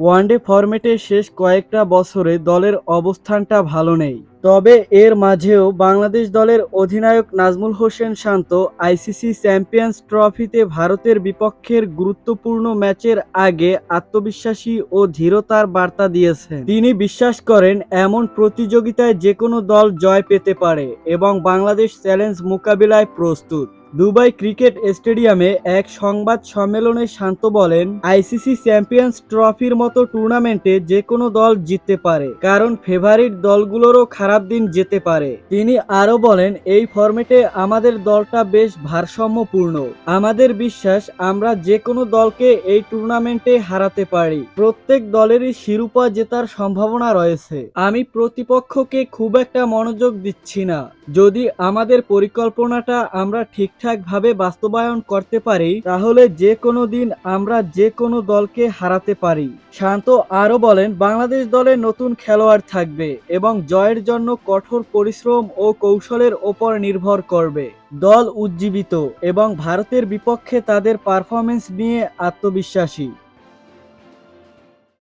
One day ফরম্যাটের শেষ কয়েকটা বছরে দলের অবস্থানটা ভালো নেই। তবে এর মাঝেও বাংলাদেশ দলের অধিনায়ক নাজমুল হোসেন শান্ত আইসিসি চ্যাম্পিয়ন্স ট্রফিতে ভারতের বিপক্ষের গুরুত্বপূর্ণ ম্যাচের আগে আত্মবিশ্বাসী ও ধীরতার বার্তা দিয়েছেন। তিনি বিশ্বাস করেন, এমন প্রতিযোগিতায় যে কোনো দল জয় পেতে পারে এবং বাংলাদেশ চ্যালেঞ্জ মোকাবিলায় প্রস্তুত। দুবাই ক্রিকেট স্টেডিয়ামে এক সংবাদ সম্মেলনে শান্ত বলেন, আইসিসি চ্যাম্পিয়ন্স ট্রফির মতো টুর্নামেন্টে যে কোনো দল জিততে পারে, কারণ ফেভারিট দলগুলোরও খারাপ দিন যেতে পারে। তিনি আরও বলেন, এই ফরম্যাটে আমাদের দলটা বেশ ভারসাম্যপূর্ণ। আমাদের বিশ্বাস, আমরা যে কোনো দলকে এই টুর্নামেন্টে হারাতে পারি। প্রত্যেক দলেরই শিরোপা জেতার সম্ভাবনা রয়েছে। আমি প্রতিপক্ষকে খুব একটা মনোযোগ দিচ্ছি না। যদি আমাদের পরিকল্পনাটা আমরা ঠিকঠাকভাবে বাস্তবায়ন করতে পারি, তাহলে যে কোনো দিন আমরা যে কোনো দলকে হারাতে পারি। শান্ত আরও বলেন, বাংলাদেশ দলে নতুন খেলোয়াড় থাকবে এবং জয়ের জন্য কঠোর পরিশ্রম ও কৌশলের ওপর নির্ভর করবে। দল উজ্জীবিত এবং ভারতের বিপক্ষে তাদের পারফরমেন্স নিয়ে আত্মবিশ্বাসী।